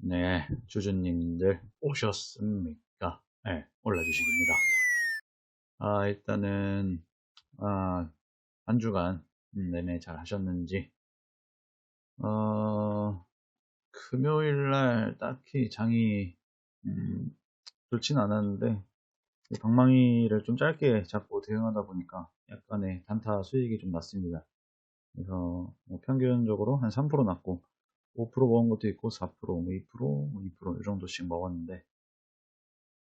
네, 주주님들 오셨습니까? 네, 올라주시기입니다. 아, 일단은, 아, 한 주간 내내 잘 하셨는지, 어, 금요일 날 딱히 장이, 음, 좋진 않았는데, 방망이를 좀 짧게 잡고 대응하다 보니까 약간의 단타 수익이 좀 났습니다. 그래서 뭐 평균적으로 한 3% 났고, 5% 먹은 것도 있고 4%, 2%, 2%이 정도씩 먹었는데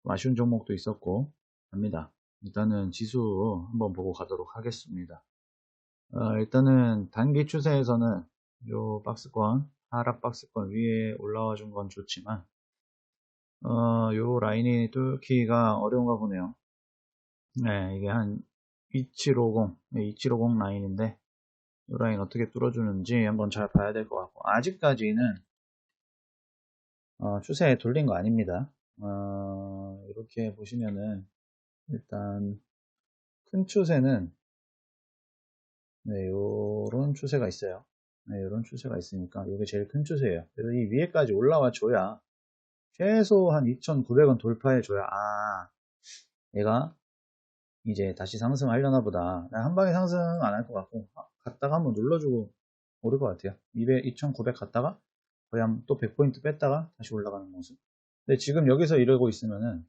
아쉬운 종목도 있었고 합니다. 일단은 지수 한번 보고 가도록 하겠습니다. 어, 일단은 단기 추세에서는 요 박스권 하락 박스권 위에 올라와 준 건 좋지만 어, 요 라인이 뚫기가 어려운가 보네요. 네, 이게 한 2750, 2750 라인인데 이 라인 어떻게 뚫어주는지 한번 잘 봐야 될 것 같고 아직까지는 어, 추세에 돌린 거 아닙니다. 어, 이렇게 보시면은 일단 큰 추세는 네, 요런 추세가 있어요. 네, 요런 추세가 있으니까 이게 제일 큰 추세예요. 그래서 이 위에까지 올라와 줘야 최소 한 2,900원 돌파해 줘야 아 얘가 이제 다시 상승하려나 보다. 한 방에 상승 안 할 것 같고 갔다가 한번 눌러주고 오를 것 같아요. 200, 2900 갔다가 거의 한 또 100포인트 뺐다가 다시 올라가는 모습. 근데 지금 여기서 이러고 있으면은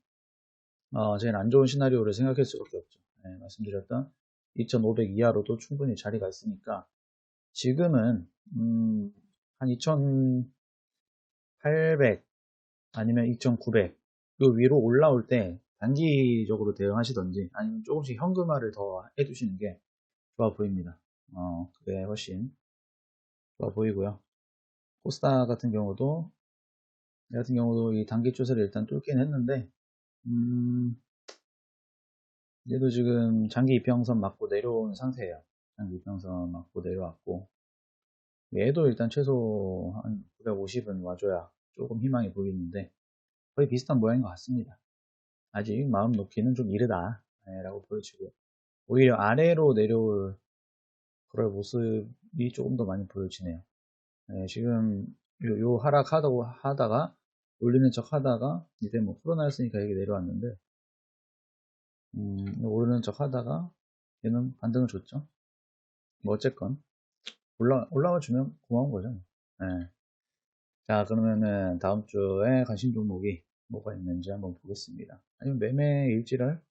어, 제일 안 좋은 시나리오를 생각할 수밖에 없죠. 네, 말씀드렸던 2500 이하로도 충분히 자리가 있으니까 지금은 음, 한 2800 아니면 2900 요 위로 올라올 때 단기적으로 대응하시던지 아니면 조금씩 현금화를 더 해두시는 게 좋아 보입니다. 어, 그게 훨씬 좋아 보이고요. 코스타 같은 경우도 같은 경우도 이 단기 추세를 일단 뚫긴 했는데 음, 얘도 지금 장기 이평선 맞고 내려온 상태예요. 장기 이평선 맞고 내려왔고 얘도 일단 최소 한 950은 와줘야 조금 희망이 보이는데 거의 비슷한 모양인 것 같습니다. 아직 마음 놓기는 좀 이르다 라고 보여지고 오히려 아래로 내려올 그럴 모습이 조금 더 많이 보여지네요. 네, 지금 요, 요 하락하다고 하다가 올리는 척 하다가 이제 뭐 코로나였으니까 이게 내려왔는데 음, 오르는 척 하다가 얘는 반등을 줬죠. 뭐 어쨌건 올라 올라와 주면 고마운 거죠. 네. 자 그러면은 다음 주에 관심 종목이 뭐가 있는지 한번 보겠습니다. 아니면 매매 일지를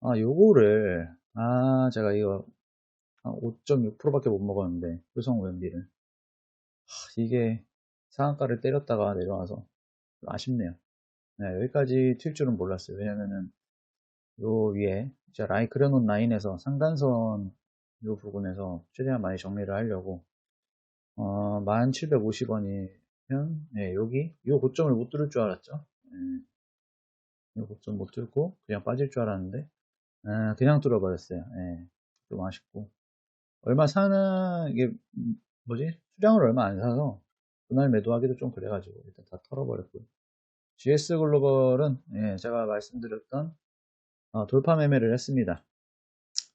아 요거를 아 제가 이거 5.6%밖에 못 먹었는데 효성 OMD를 이게 상한가를 때렸다가 내려와서 아쉽네요. 네, 여기까지 튈 줄은 몰랐어요. 왜냐면은 요 위에 제가 라인 그려놓은 라인에서 상단선 요 부분에서 최대한 많이 정리를 하려고 어, 1750원이면 네, 여기 요 고점을 못 뚫을 줄 알았죠. 네, 요 고점 못 뚫고 그냥 빠질 줄 알았는데 아, 그냥 뚫어버렸어요. 네, 좀 아쉽고 얼마 사는 이게 뭐지 수량을 얼마 안 사서 분할 매도하기도 좀 그래가지고 일단 다 털어버렸고요. GS 글로벌은 예, 제가 말씀드렸던 어, 돌파 매매를 했습니다.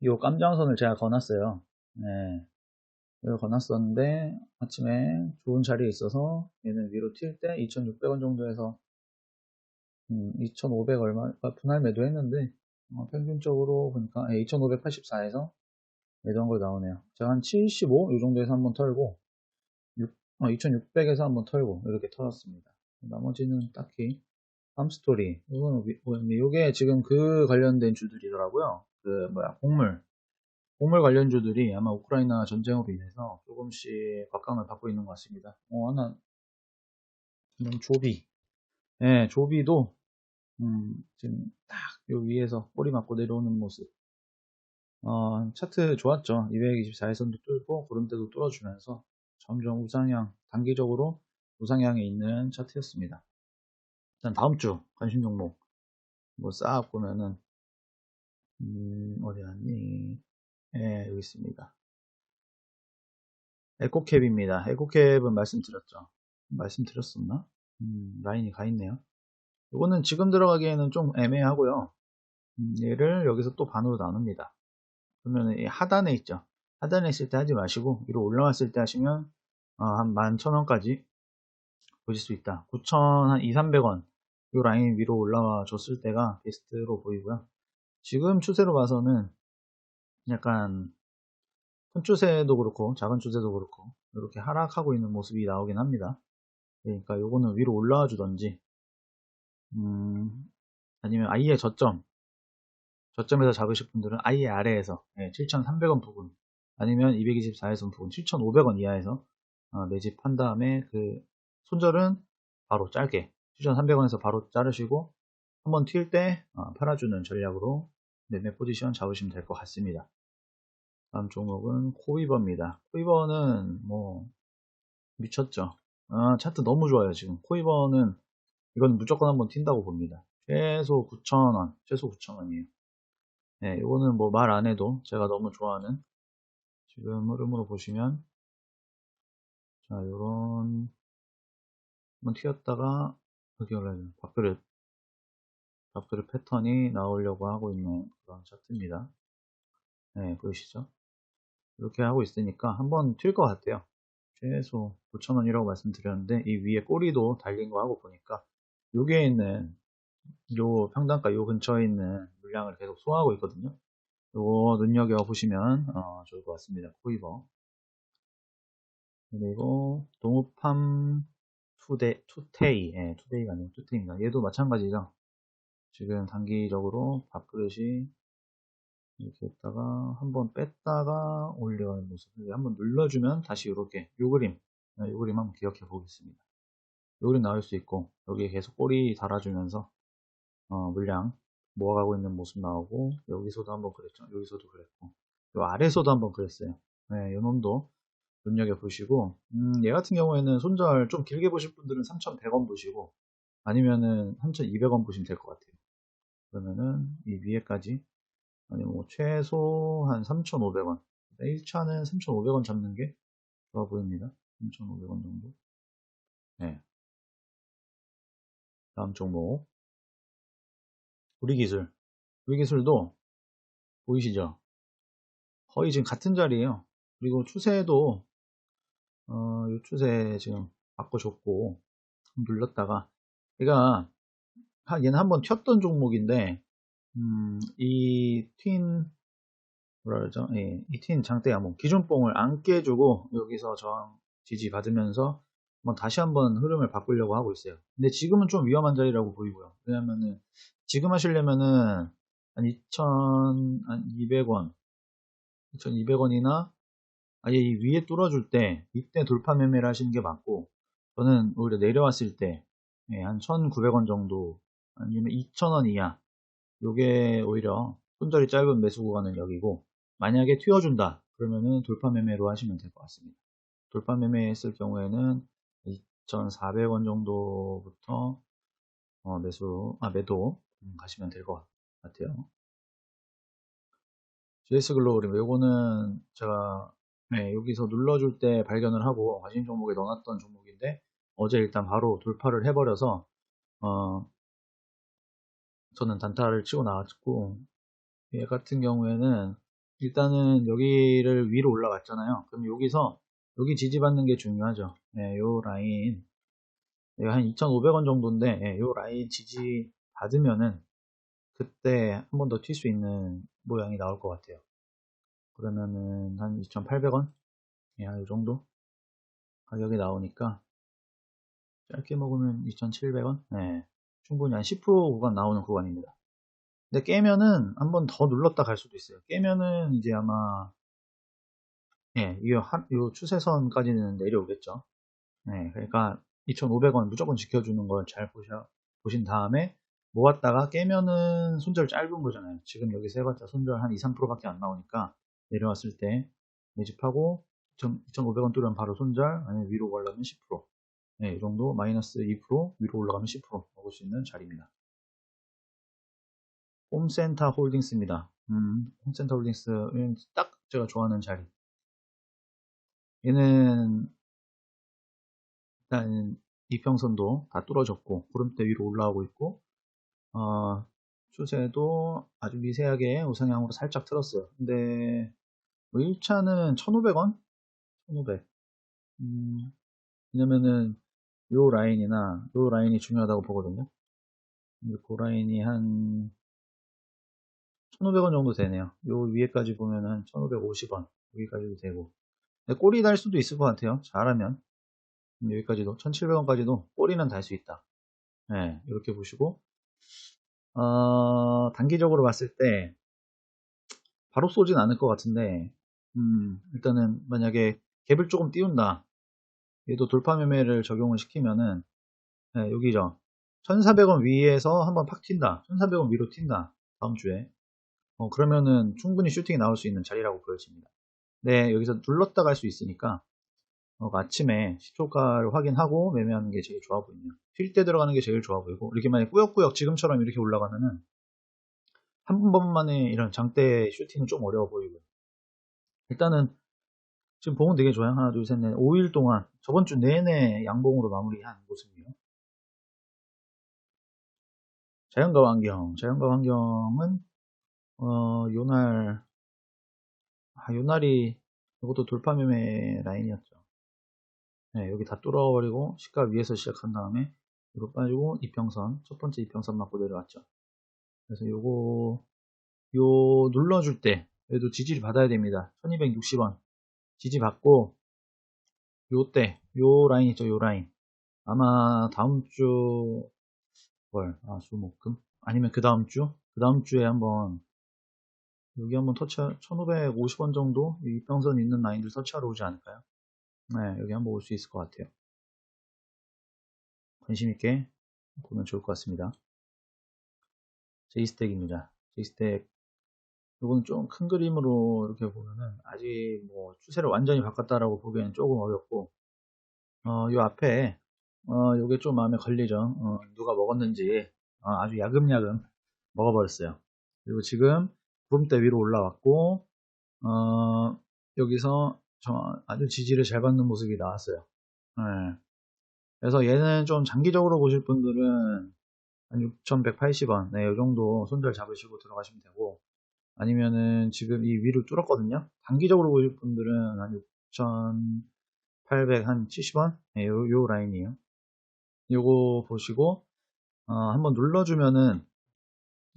이 깜장선을 제가 거놨어요. 네. 이걸 거놨었는데 아침에 좋은 자리에 있어서 얘는 위로 튈 때 2,600원 정도에서 음, 2,500 얼마 분할 매도했는데 어, 평균적으로 보니까 예, 2,584에서 매도한 걸 나오네요. 제가 한 75, 이 정도에서 한번 털고, 6, 어, 2600에서 한번 털고, 이렇게 털었습니다. 나머지는 딱히, 팜스토리, 이거는, 이게 지금 그 관련된 주들이더라고요. 그, 뭐야, 곡물. 곡물 관련 주들이 아마 우크라이나 전쟁으로 인해서 조금씩 각광을 받고 있는 것 같습니다. 어, 하나, 조비. 예, 네, 조비도, 음, 지금 딱, 요 위에서 꼬리 맞고 내려오는 모습. 어, 차트 좋았죠. 224일선도 뚫고 구름대도 뚫어주면서 점점 우상향, 단기적으로 우상향에 있는 차트였습니다. 일단 다음 주 관심 종목 뭐 싹 보면은 음, 어디 갔니? 예, 네, 여기 있습니다. 에코캡입니다. 에코캡은 말씀드렸죠. 말씀드렸었나? 음, 라인이 가 있네요. 이거는 지금 들어가기에는 좀 애매하고요. 음, 얘를 여기서 또 반으로 나눕니다. 그러면 이 하단에 있죠. 하단에 있을 때 하지 마시고 위로 올라왔을 때 하시면 어, 한 11,000원까지 보실 수 있다. 9,000 한 2, 300원 이 라인 위로 올라와 줬을 때가 베스트로 보이고요. 지금 추세로 봐서는 약간 큰 추세도 그렇고 작은 추세도 그렇고 이렇게 하락하고 있는 모습이 나오긴 합니다. 그러니까 요거는 위로 올라와 주던지 음, 아니면 아예 저점 저점에서 잡으실 분들은 아예 아래에서 네, 7,300원 부분 아니면 224에서 부분 7,500원 이하에서 어, 매집한 다음에 그 손절은 바로 짧게 7,300원에서 바로 자르시고 한번 튈때 어, 팔아주는 전략으로 매매 포지션 잡으시면 될 것 같습니다. 다음 종목은 코이버입니다. 코이버는 뭐 미쳤죠. 아, 차트 너무 좋아요 지금. 코이버는 이건 무조건 한번 튄다고 봅니다. 최소 9,000원, 최소 9,000원이에요. 네, 이거는 뭐 말 안 해도 제가 너무 좋아하는 지금 흐름으로 보시면 자, 요런 한번 튀었다가 여기 올라요. 밥그릇 밥그릇 패턴이 나오려고 하고 있는 그런 차트입니다. 네, 보이시죠? 이렇게 하고 있으니까 한번 튈 것 같아요. 최소 9,000원이라고 말씀드렸는데 이 위에 꼬리도 달린 거 하고 보니까 여기에 있는 요 평단가 요 근처에 있는 물량을 계속 소화하고 있거든요. 요거 눈여겨 보시면 어, 좋을 것 같습니다. 코이버 그리고 동우팜 투데, 투테이 예, 투데이가 아니고 투테이입니다. 얘도 마찬가지죠. 지금 단기적으로 밥그릇이 이렇게 했다가 한번 뺐다가 올려가는 모습을 한번 눌러주면 다시 이렇게 요 그림 네, 요 그림 한번 기억해 보겠습니다 요 그림 나올 수 있고 여기에 계속 꼬리 달아주면서 어, 물량 모아가고 있는 모습 나오고 여기서도 한번 그랬죠. 여기서도 그랬고. 요 아래서도 한번 그랬어요. 네, 요 놈도 눈여겨보시고 음, 얘 같은 경우에는 손절 좀 길게 보실 분들은 3,100원 보시고 아니면은 3,200원 보시면 될 것 같아요. 그러면은 이 위에까지 아니면 뭐 최소 한 3,500원. 1차는 3,500원 잡는 게 좋아 보입니다. 3,500원 정도. 네. 다음 종목 우리 기술 우리 기술도 보이시죠 거의 지금 같은 자리에요 그리고 추세도 어, 이 추세 지금 바꿔줬고 눌렀다가 얘가 얘는 한번 튀었던 종목인데 음, 이 튄, 뭐라 그러죠? 예, 이튄 장대 야목, 기준봉을 안 깨주고 여기서 저항 지지 받으면서 한번 다시 한번 흐름을 바꾸려고 하고 있어요. 근데 지금은 좀 위험한 자리라고 보이고요. 왜냐면은 지금 하시려면은 한 2,200원, 2,200원이나 아예 이 위에 뚫어줄 때 이때 돌파 매매를 하시는 게 맞고 저는 오히려 내려왔을 때한 예, 1,900원 정도 아니면 2,000원 이하 요게 오히려 손절이 짧은 매수 구간은 여기고 만약에 튀어준다 그러면은 돌파 매매로 하시면 될 것 같습니다. 돌파 매매 했을 경우에는 2,400원 정도부터 어, 매수 아 매도 음, 가시면 될 것 같아요. GS 글로벌이 요거는 제가 네, 여기서 눌러줄 때 발견을 하고 관심 종목에 넣어놨던 종목인데 어제 일단 바로 돌파를 해버려서 어, 저는 단타를 치고 나왔고 얘 같은 경우에는 일단은 여기를 위로 올라갔잖아요. 그럼 여기서 여기 지지받는 게 중요하죠. 네, 요 라인. 한 2,500원 정도인데 네, 요 라인 지지 받으면은 그때 한 번 더 튈 수 있는 모양이 나올 것 같아요 그러면은 한 2,800원 예, 이 정도 가격이 나오니까 짧게 먹으면 2,700원 네. 충분히 한 10% 구간 나오는 구간입니다. 근데 깨면은 한 번 더 눌렀다 갈 수도 있어요. 깨면은 이제 아마 예, 이, 이 추세선까지는 내려오겠죠. 네, 그러니까 2,500원 무조건 지켜주는 걸 잘 보셔, 보신 다음에 모았다가 깨면은 손절 짧은 거잖아요. 지금 여기서 해봤자 손절 한 2, 3%밖에 안 나오니까 내려왔을 때 매집하고 2,500원 뚫으면 바로 손절, 아니면 위로 가려면 10%. 네, 이 정도 마이너스 2% 위로 올라가면 10% 먹을 수 있는 자리입니다. 홈센터 홀딩스입니다. 음, 홈센터 홀딩스는 딱 제가 좋아하는 자리. 얘는 일단 이평선도 다 뚫어졌고 구름대 위로 올라오고 있고 어, 추세도 아주 미세하게 우상향으로 살짝 틀었어요. 근데 뭐 1차는 1,500원? 1,500. 음, 왜냐면은 요 라인이나 요 라인이 중요하다고 보거든요. 그 라인이 한 1,500원 정도 되네요. 요 위에까지 보면은 1,550원 여기까지도 되고 꼬리 달 수도 있을 것 같아요. 잘하면 여기까지도 1,700원까지도 꼬리는 달 수 있다. 네, 이렇게 보시고 어, 단기적으로 봤을 때 바로 쏘진 않을 것 같은데 음, 일단은 만약에 갭을 조금 띄운다. 얘도 돌파 매매를 적용을 시키면은 네, 여기죠 1400원 위에서 한번 팍 튄다. 1400원 위로 튄다. 다음 주에. 어, 그러면은 충분히 슈팅이 나올 수 있는 자리라고 보여집니다. 네 여기서 눌렀다 갈 수 있으니까. 어, 아침에 시초가를 확인하고 매매하는 게 제일 좋아 보이네요 튈때 들어가는 게 제일 좋아 보이고 이렇게 만약 꾸역꾸역 지금처럼 이렇게 올라가면은 한 번만에 이런 장대 슈팅은 좀 어려워 보이고요 일단은 지금 봉은 되게 좋아요. 하나, 둘, 셋, 넷, 5일 동안 저번 주 내내 양봉으로 마무리한 모습이에요. 자연과 환경, 자연과 환경은 어, 요날 아, 요날이 이것도 돌파 매매 라인이었죠. 네, 여기 다 뚫어 버리고 시가 위에서 시작한 다음에 이거 빠지고 이평선 첫 번째 이평선 맞고 내려왔죠. 그래서 요거 요 눌러줄 때 그래도 지지를 받아야 됩니다. 1260원 지지 받고 요때 요 라인 있죠 요 라인 아마 다음 주 월, 아, 수, 목, 금 아니면 그 다음 주? 그 다음 주에 한번 여기 한번 터치 1550원 정도 이 평선 있는 라인들 터치하러 오지 않을까요? 네 여기 한번 올 수 있을 것 같아요 관심 있게 보면 좋을 것 같습니다 제이스택입니다 제이스택 이건 좀 큰 그림으로 이렇게 보면은 아직 뭐 추세를 완전히 바꿨다라고 보기에는 조금 어렵고 어, 요 앞에 어, 요게 좀 마음에 걸리죠. 어, 누가 먹었는지 어, 아주 야금야금 먹어버렸어요. 그리고 지금 구름대 위로 올라왔고 어, 여기서 아주 지지를 잘 받는 모습이 나왔어요. 네. 그래서 얘는 좀 장기적으로 보실 분들은 한 6,180원, 네, 이 정도 손절 잡으시고 들어가시면 되고, 아니면은 지금 이 위를 뚫었거든요. 단기적으로 보실 분들은 한 6,870원? 네, 요, 요 라인이에요. 요거 보시고, 어, 한번 눌러주면은,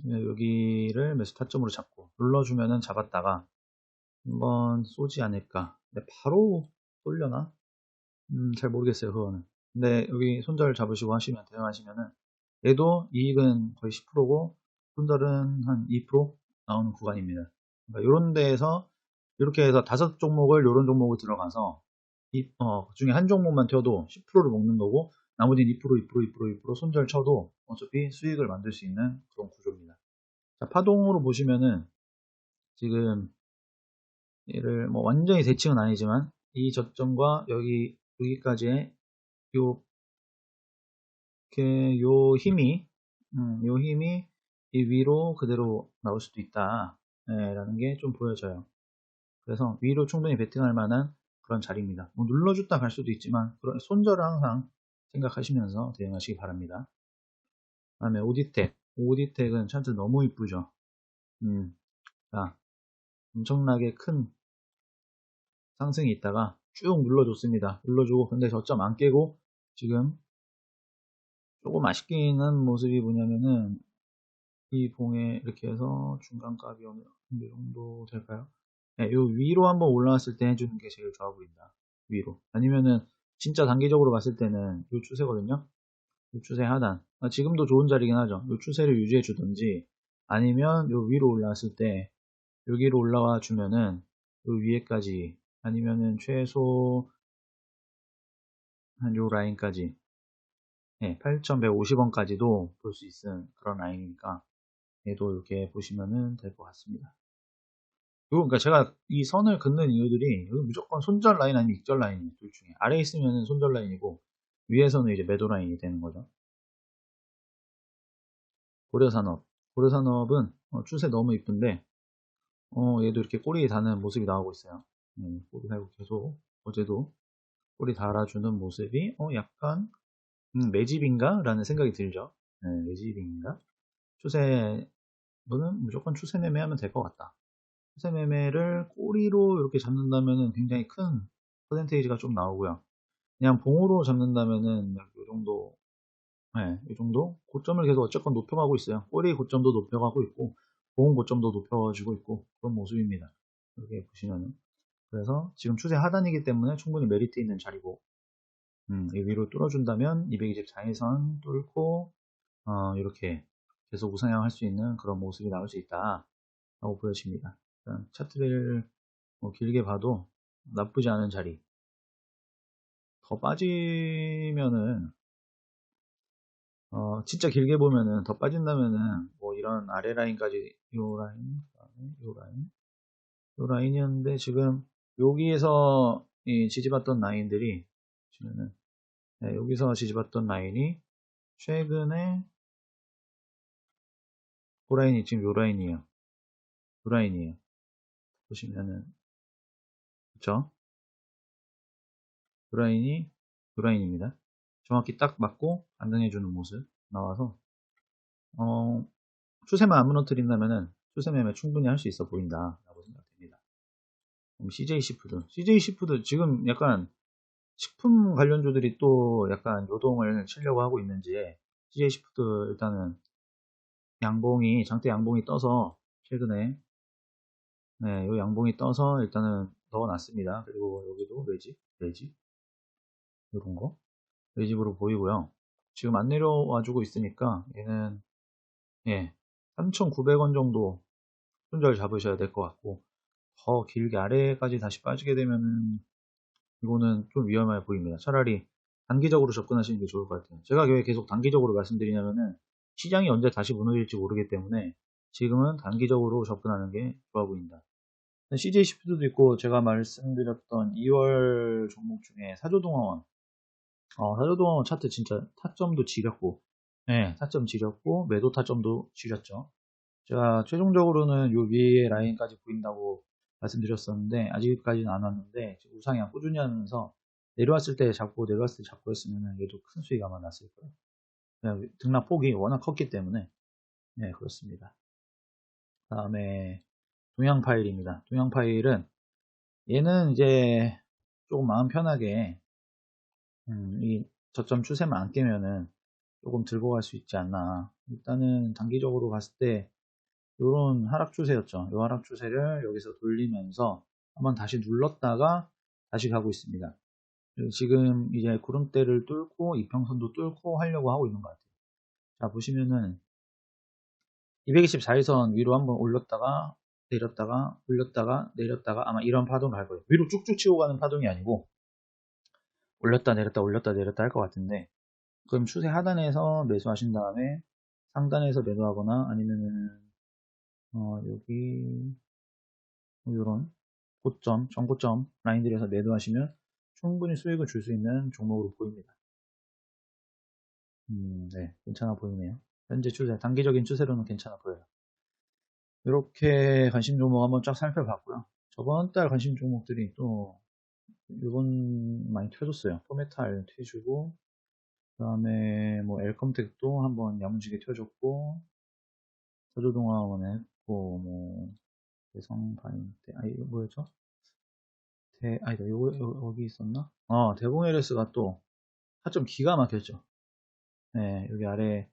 여기를 매수 타점으로 잡고, 눌러주면은 잡았다가, 한번 쏘지 않을까. 근데 바로 쏠려나? 음, 잘 모르겠어요, 그거는. 근데 여기 손절 잡으시고 하시면, 대응하시면은, 얘도 이익은 거의 10%고, 손절은 한 2%? 나오는 구간입니다. 그러니까 이런 데에서 이렇게 해서 다섯 종목을 이런 종목을 들어가서 이, 어, 그 중에 한 종목만 튀어도 10%를 먹는 거고 나머지는 2% 2% 2% 2% 손절 쳐도 어차피 수익을 만들 수 있는 그런 구조입니다. 자, 파동으로 보시면은 지금 얘를 뭐 완전히 대칭은 아니지만 이 저점과 여기 여기까지의 요 이렇게 요 힘이 음, 요 힘이 이 위로 그대로 나올 수도 있다. 네, 라는 게 좀 보여져요. 그래서 위로 충분히 베팅할 만한 그런 자리입니다. 뭐 눌러줬다 갈 수도 있지만 그런 손절을 항상 생각하시면서 대응하시기 바랍니다. 그 다음에 오디텍. 오디텍은 차트 너무 이쁘죠? 음, 자, 엄청나게 큰 상승이 있다가 쭉 눌러줬습니다 눌러주고 근데 저점 안 깨고 지금 조금 아쉽긴 한 모습이 뭐냐면은 이 봉에 이렇게 해서 중간값이 어느 정도 될까요? 네, 요 위로 한번 올라왔을 때 해주는 게 제일 좋아 보인다. 위로. 아니면은 진짜 단기적으로 봤을 때는 요 추세거든요. 요 추세 하단. 아, 지금도 좋은 자리긴 하죠. 요 추세를 유지해 주든지 아니면 요 위로 올라왔을 때 여기로 올라와 주면은 요 위에까지 아니면은 최소 한 요 라인까지 네, 8,150원까지도 볼 수 있는 그런 라인이니까 얘도 이렇게 보시면은 될 것 같습니다. 그러니까 제가 이 선을 긋는 이유들이 무조건 손절 라인 아니면 익절 라인이에요. 둘 중에. 아래에 있으면 손절 라인이고 위에서는 이제 매도 라인이 되는 거죠. 고려산업. 고려산업은 어, 추세 너무 이쁜데 어, 얘도 이렇게 꼬리 다는 모습이 나오고 있어요. 네, 꼬리 달고 계속 어제도 꼬리 달아주는 모습이 어, 약간 음, 매집인가? 라는 생각이 들죠. 네, 매집인가? 추세 너는 무조건 추세 매매하면 될 것 같다. 추세 매매를 꼬리로 이렇게 잡는다면 굉장히 큰 퍼센테이지가 좀 나오고요. 그냥 봉으로 잡는다면은 이 정도, 네, 이 정도 고점을 계속 어쨌건 높여가고 있어요. 꼬리 고점도 높여가고 있고 봉 고점도 높여지고 있고 그런 모습입니다. 이렇게 보시면은 그래서 지금 추세 하단이기 때문에 충분히 메리트 있는 자리고 음, 이 위로 뚫어준다면 224일선 뚫고 어, 이렇게 계속 우상향할 수 있는 그런 모습이 나올 수 있다 라고 보여집니다. 차트를 뭐 길게 봐도 나쁘지 않은 자리 더 빠지면은 어, 진짜 길게 보면은 더 빠진다면은 뭐 이런 아래 라인까지 요 라인, 요 라인, 요 라인이었는데 지금 여기에서 이 지지받던 라인들이 보시면은 네, 여기서 지지받던 라인이 최근에 그 라인이 지금 요 라인이에요. 요 라인이에요. 보시면은 그쵸? 요 라인이 요 라인입니다. 정확히 딱 맞고 안정해주는 모습 나와서 어, 추세만 안 무너뜨린다면은 추세 매매 충분히 할 수 있어 보인다. CJ 시푸드 CJ 시푸드 지금 약간 식품 관련주들이 또 약간 요동을 치려고 하고 있는지 CJ 시푸드 일단은 양봉이 장대 양봉이 떠서 최근에 네, 요 양봉이 떠서 일단은 넣어놨습니다. 그리고 여기도 레지, 레지 이런 거 레집으로 보이고요. 지금 안 내려와주고 있으니까 얘는 예 3,900원 정도 손절 잡으셔야 될 것 같고 더 길게 아래까지 다시 빠지게 되면은 이거는 좀 위험해 보입니다. 차라리 단기적으로 접근하시는 게 좋을 것 같아요. 제가 왜 계속 단기적으로 말씀드리냐면은 시장이 언제 다시 무너질지 모르기 때문에 지금은 단기적으로 접근하는 게 좋아 보인다. CJ 시프트도 있고 제가 말씀드렸던 2월 종목 중에 사조동화원 어, 사조동화원 차트 진짜 타점도 지렸고 네, 타점 지렸고 매도 타점도 지렸죠. 제가 최종적으로는 요 위에 라인까지 보인다고 말씀드렸었는데 아직까지는 안 왔는데 우상향 꾸준히 하면서 내려왔을 때 잡고 내려왔을 때 잡고 했으면 얘도 큰 수익 아마 났을 거예요. 등락 폭이 워낙 컸기 때문에 네 그렇습니다. 다음에 동양 파일입니다. 동양 파일은 얘는 이제 조금 마음 편하게 음, 이 저점 추세만 안 깨면은 조금 들고 갈 수 있지 않나. 일단은 단기적으로 봤을 때 이런 하락 추세였죠. 이 하락 추세를 여기서 돌리면서 한번 다시 눌렀다가 다시 가고 있습니다. 지금 이제 구름대를 뚫고 이평선도 뚫고 하려고 하고 있는 것 같아요. 자 보시면은 224일선 위로 한번 올렸다가 내렸다가 올렸다가 내렸다가 아마 이런 파동 갈 거예요. 위로 쭉쭉 치고 가는 파동이 아니고 올렸다 내렸다 올렸다 내렸다 할 것 같은데 그럼 추세 하단에서 매수하신 다음에 상단에서 매도하거나 아니면은 어, 여기 이런 고점, 전고점 라인들에서 매도하시면 충분히 수익을 줄 수 있는 종목으로 보입니다. 음, 네, 괜찮아 보이네요. 현재 추세, 단기적인 추세로는 괜찮아 보여요. 이렇게 관심 종목 한번 쫙 살펴봤고요. 저번 달 관심 종목들이 또 이번 많이 튀어줬어요. 포메탈 튀어주고 그 다음에 뭐 엘컴텍도 한번 야무지게 튀어줬고 서조동화원에 있고 뭐 대성바인 때, 아 이거 뭐였죠? 대, 아니다 요거 여기 있었나? 어 대봉 LS가 또 타점 기가 막혔죠. 네 여기 아래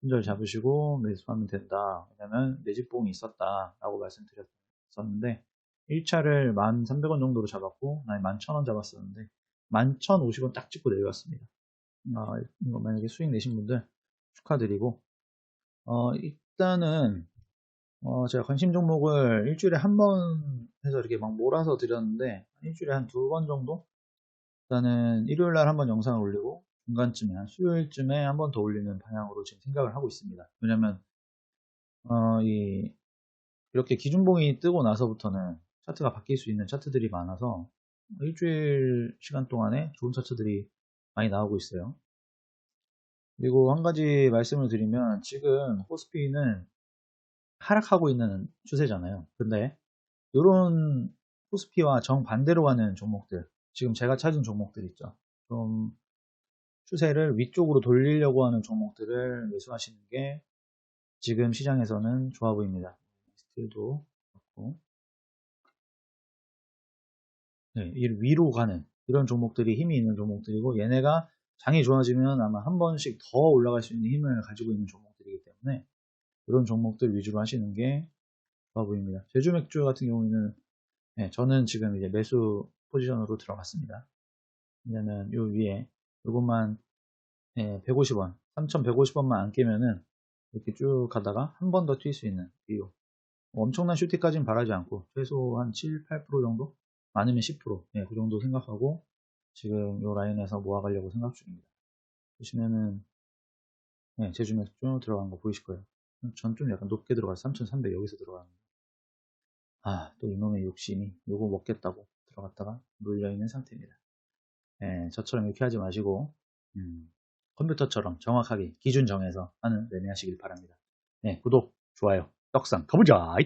손절 잡으시고 매수하면 된다. 왜냐면 내집봉이 있었다 라고 말씀드렸었는데 1차를 1,300원 정도로 잡았고 아니 11,000원 잡았었는데 11,050원 딱 찍고 내려왔습니다. 아, 이거 만약에 수익 내신 분들 축하드리고 어, 일단은 어, 제가 관심 종목을 일주일에 한 번 해서 이렇게 막 몰아서 드렸는데 일주일에 한 두 번 정도 일단은 일요일 날 한 번 영상을 올리고 중간쯤에 한 수요일쯤에 한 번 더 올리는 방향으로 지금 생각을 하고 있습니다. 왜냐면 어, 이 이렇게 기준봉이 뜨고 나서부터는 차트가 바뀔 수 있는 차트들이 많아서 일주일 시간 동안에 좋은 차트들이 많이 나오고 있어요. 그리고 한 가지 말씀을 드리면 지금 호스피는 하락하고 있는 추세잖아요. 근데 이런 호스피와 정반대로 가는 종목들 지금 제가 찾은 종목들 있죠. 좀 추세를 위쪽으로 돌리려고 하는 종목들을 매수하시는 게 지금 시장에서는 좋아 보입니다. 스틸도 그렇고 네, 위로 가는 이런 종목들이 힘이 있는 종목들이고 얘네가 장이 좋아지면 아마 한 번씩 더 올라갈 수 있는 힘을 가지고 있는 종목들이기 때문에 이런 종목들 위주로 하시는 게 좋아 보입니다. 제주 맥주 같은 경우에는 네, 저는 지금 이제 매수 포지션으로 들어갔습니다. 왜냐면 요 위에 요것만 예, 150원, 3,150원만 안 깨면은 이렇게 쭉 가다가 한 번더튈수 있는 이유. 엄청난 슈팅까지는 바라지 않고 최소 한 7, 8% 정도? 많으면 10%. 예, 그 정도 생각하고 지금 요 라인에서 모아가려고 생각 중입니다. 보시면은 예, 제주 맥주 들어간 거 보이실 거예요. 전 좀 약간 높게 들어가서 3,300 여기서 들어가는 아, 또 이놈의 욕심이 요거 먹겠다고 들어갔다가 물려있는 상태입니다. 예, 저처럼 이렇게 하지 마시고 음, 컴퓨터처럼 정확하게 기준 정해서 하는 매매하시길 바랍니다. 네, 구독, 좋아요, 떡상 가보자!